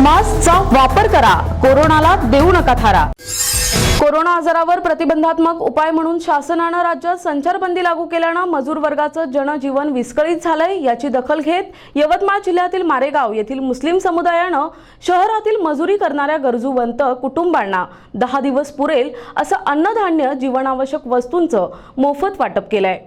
मास्कचा वापर करा. कोरोनाला देऊ नका थारा. कोरोना आजारावर प्रतिबंधात्मक उपाय म्हणून शासनानं राज्यात संचारबंदी लागू केल्यानं मजूर वर्गाचं जनजीवन विस्कळीत झालंय याची दखल घेत यवतमाळ जिल्ह्यातील मारेगाव येथील मुस्लिम समुदायानं शहरातील मजुरी करणाऱ्या गरजूवंत कुटुंबांना दहा दिवस पुरेल असं अन्नधान्य जीवनावश्यक वस्तूंचं मोफत वाटप केलंय.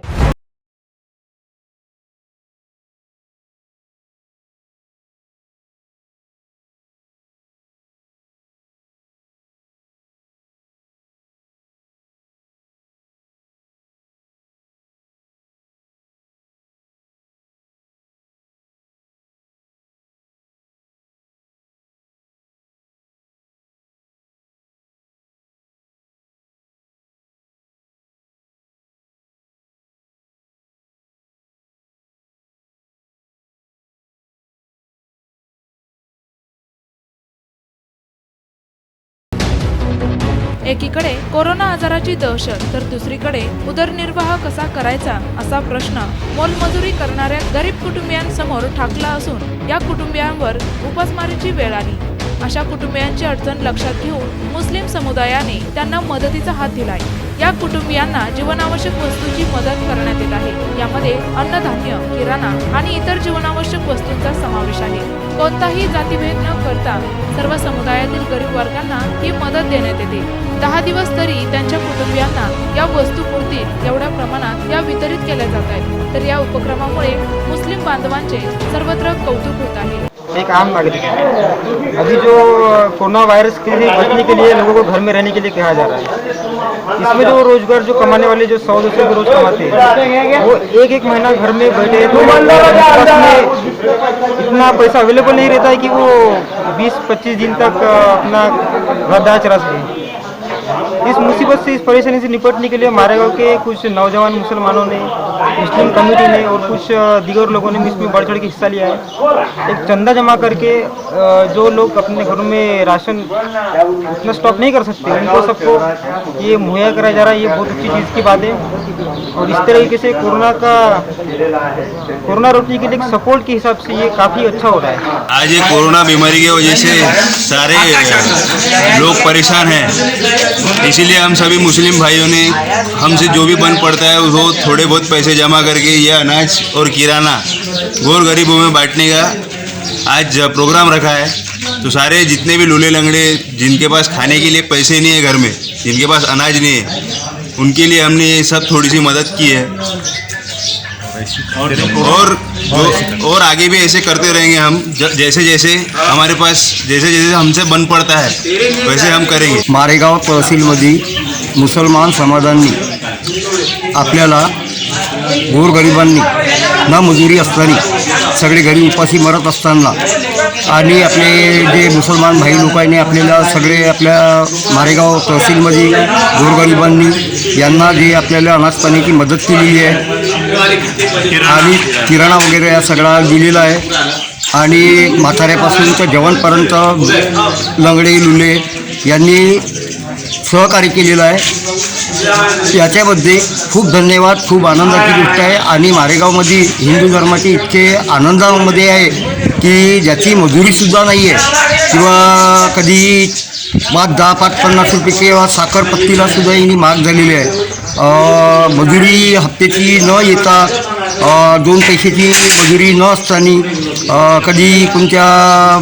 एकीकडे कोरोना आजाराची दहशत तर दुसरीकडे उदरनिर्वाह कसा करायचा असा प्रश्न मोलमजुरी करणाऱ्या गरीब कुटुंबियांसमोर ठाकला असून या कुटुंबियांवर उपासमारीची वेळ आली. अशा कुटुंबियांची अडचण लक्षात घेऊन मुस्लिम समुदायाने त्यांना मदतीचा हात दिलाय. या कुटुंबियांना जीवनावश्यक वस्तूची मदत करण्यात येत आहे. यामध्ये अन्नधान्य किराणा आणि इतर जीवनावश्यक वस्तूंचा समावेश आहे. कोणताही जातीभेद न करता सर्व समुदायातील गरीब वर्गांना ही मदत देण्यात येते. दहा दिवस तरी त्यांच्या कुटुंबियांना या वस्तू पुरतील एवढ्या प्रमाणात या वितरित केल्या जात आहेत. तर या उपक्रमामुळे मुस्लिम बांधवांचे सर्वत्र कौतुक होत आहे. एक आम नागरिक अभी जो कोरोना वायरस के लिए बचने के लिए लोगों को घर में रहने के लिए कहा जा रहा है. इसमें जो रोजगार जो कमाने वाले जो सौ दो सौ रोज कमाते हैं। वो एक एक महीना घर में बैठे तो इतना पैसा अवेलेबल नहीं रहता है कि वो बीस पच्चीस दिन तक अपना अपना घरदार चला सके इस मुसीबत से इस परेशानी से निपटने के लिए मारेगांव के कुछ नौजवान मुसलमानों ने, मुस्लिम कम्युनिटी ने और कुछ दीगर लोगों ने इसमें बढ़ चढ़ के हिस्सा लिया है। एक चंदा जमा करके जो लोग अपने घरों में राशन इतना स्टॉक नहीं कर सकते, उनको सबको ये मुहैया कराया जा रहा है, ये बहुत अच्छी चीज़ की बात है। और इस तरीके से कोरोना का, कोरोना रोकने के लिए सपोर्ट के हिसाब से ये काफ़ी अच्छा हो रहा है। आज ये कोरोना बीमारी की वजह से सारे लोग परेशान हैं। इसीलिए हम सभी मुस्लिम भाइयों ने हमसे जो भी बन पड़ता है, वो थोड़े बहुत पैसे जमा करके ये अनाज और किराना गोर गरीबों में बांटने का आज प्रोग्राम रखा है। तो सारे जितने भी लूले लंगड़े, जिनके पास खाने के लिए पैसे नहीं है घर में, जिनके पास अनाज नहीं है, उनके लिए हमने ये सब थोड़ी सी मदद की है। और जो और आगे भी ऐसे करते रहेंगे हम जैसे जैसे हमारे पास जैसे जैसे हमसे बन पड़ता है वैसे हम करेंगे। मारेगाव तहसीलमध्ये मुसलमान समाजांनी आपल्याला गोरगरिबांनी न मजुरी असताना सगळे घरी उपाशी मरत असताना आणि आपले जे मुसलमान भाई लोकांनी आपल्याला सगळे आपल्या मारेगाव तहसीलमध्ये गोरगरिबांनी यांना जे आपल्याला अनाजपाण्याची मदत केलेली आहे आणि किराणा वगैरे या सगळा दिलेला आहे. आणि म्हाताऱ्यापासून तर जवानपर्यंत लंगडे लुले यांनी सहकार्य केलेलं आहे. याच्यामध्ये खूप धन्यवाद खूप आनंदाची गोष्ट आहे. आणि मारेगावमध्ये हिंदू धर्माचे इतके आनंदामध्ये आहे. की ज्याची मजुरीसुद्धा नाही आहे किंवा कधी पाच दहा पाच पन्नास रुपये किंवा साखरपत्तीला सुद्धा यांनी महाग झालेली आहे. मजुरी हप्त्याची न येता दोन पैशाची मजुरी न असताना कधी कोणत्या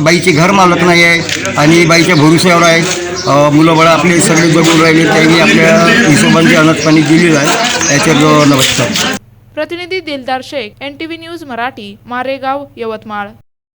बाईचे घर मालक नाही आहे आणि बाईच्या भरोश्यावर आहे. मुलं बाळं आपले सगळे जगून राहिले त्यांनी आपल्या हिशोबाने अनाजपाणी दिलेलं आहे. याच्यावर नमस्कार. प्रतिनिधी Dildar Shaikh N T V news Marathi Maregaon Yavatmal.